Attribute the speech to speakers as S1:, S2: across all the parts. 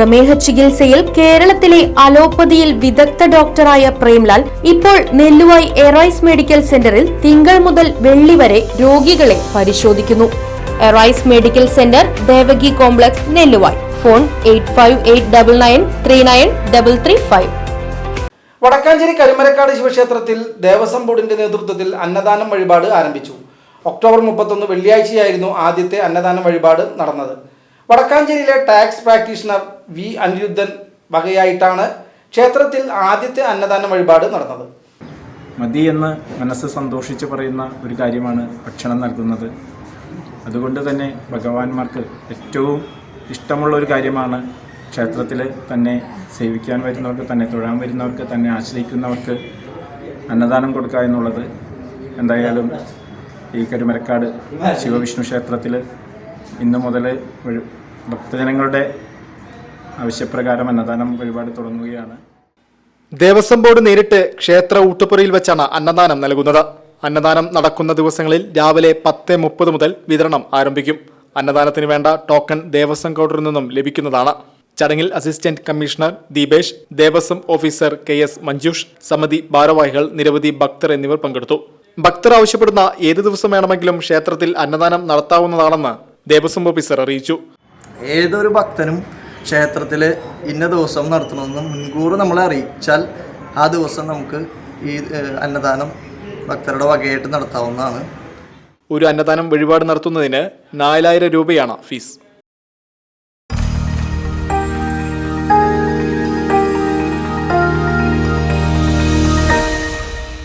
S1: പ്രമേഹ ചികിത്സയിൽ കേരളത്തിലെ അലോപ്പതിയിൽ വിദഗ്ധ ഡോക്ടറായ പ്രേംലാൽ ഇപ്പോൾ നെല്ലുവായി എറൈസ് മെഡിക്കൽ സെന്ററിൽ തിങ്കൾ മുതൽ വെള്ളി വരെ രോഗികളെ പരിശോധിക്കുന്നു. Arise medical centre Devaki complex Nelluvai. Phone eight five eight double nine three nine double three five.
S2: Vadakkanchery Karimarakkad ശിവക്ഷേത്രത്തിൽ ദേവസ്വം ബോർഡിന്റെ നേതൃത്വത്തിൽ അന്നദാനം വഴിപാട് ആരംഭിച്ചു. ഒക്ടോബർ മുപ്പത്തൊന്ന് വെള്ളിയാഴ്ചയായിരുന്നു ആദ്യത്തെ അന്നദാനം വഴിപാട് നടന്നത്. വടക്കാഞ്ചേരിയിലെ ടാക്സ് പ്രാക്ടീഷണർ വി അനിരുദ്ധൻ വകയായിട്ടാണ് ക്ഷേത്രത്തിൽ ആദ്യത്തെ അന്നദാന വഴിപാട് നടന്നത്.
S3: മതി എന്ന് മനസ്സ് സന്തോഷിച്ച് പറയുന്ന ഒരു കാര്യമാണ് ഭക്ഷണം നൽകുന്നത്. അതുകൊണ്ട് തന്നെ ഭഗവാന്മാർക്ക് ഏറ്റവും ഇഷ്ടമുള്ള ഒരു കാര്യമാണ് ക്ഷേത്രത്തിൽ തന്നെ സേവിക്കാൻ വരുന്നവർക്ക് തന്നെ തൊഴാൻ വരുന്നവർക്ക് തന്നെ ആശ്രയിക്കുന്നവർക്ക് അന്നദാനം കൊടുക്കുക എന്നുള്ളത്. എന്തായാലും ഈ കരുമരക്കാട് ശിവവിഷ്ണു ക്ഷേത്രത്തിൽ ഇന്നു മുതൽ ഭക്തജനങ്ങളുടെ ആവശ്യപ്രകാരം അന്നദാനം വഴിപാട് തുടങ്ങുകയാണ്.
S4: ദേവസ്വം ബോർഡ് നേരിട്ട് ക്ഷേത്ര ഊട്ടുപുരയിൽ വെച്ചാണ് അന്നദാനം നൽകുന്നത്. അന്നദാനം നടക്കുന്ന ദിവസങ്ങളിൽ രാവിലെ പത്ത് മുപ്പത് മുതൽ വിതരണം ആരംഭിക്കും. അന്നദാനത്തിന് വേണ്ട ടോക്കൺ ദേവസ്വം കൗണ്ടറിൽ നിന്നും ലഭിക്കുന്നതാണ്. ചടങ്ങിൽ assistant commissioner Deepesh Devaswom officer K S Manjush സമിതി ഭാരവാഹികൾ നിരവധി ഭക്തർ എന്നിവർ പങ്കെടുത്തു. ഭക്തർ ആവശ്യപ്പെടുന്ന ഏത് ദിവസം വേണമെങ്കിലും ക്ഷേത്രത്തിൽ അന്നദാനം നടത്താവുന്നതാണെന്ന് ദേവസ്വം ഓഫീസർ അറിയിച്ചു.
S5: ഏതൊരു ഭക്തനും ക്ഷേത്രത്തിൽ ഇന്ന ദിവസം നടത്തണമെന്ന് മുൻകൂർ നമ്മളെ അറിയിച്ചാൽ ആ ദിവസം നമുക്ക് ഈ അന്നദാനം ഭക്തരുടെ വകയായിട്ട് നടത്താവുന്നതാണ്
S4: ഒരു അന്നദാനം വഴിപാട് നടത്തുന്നതിന് നാലായിരം രൂപയാണ് fee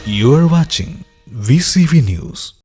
S6: You are watching VCV News.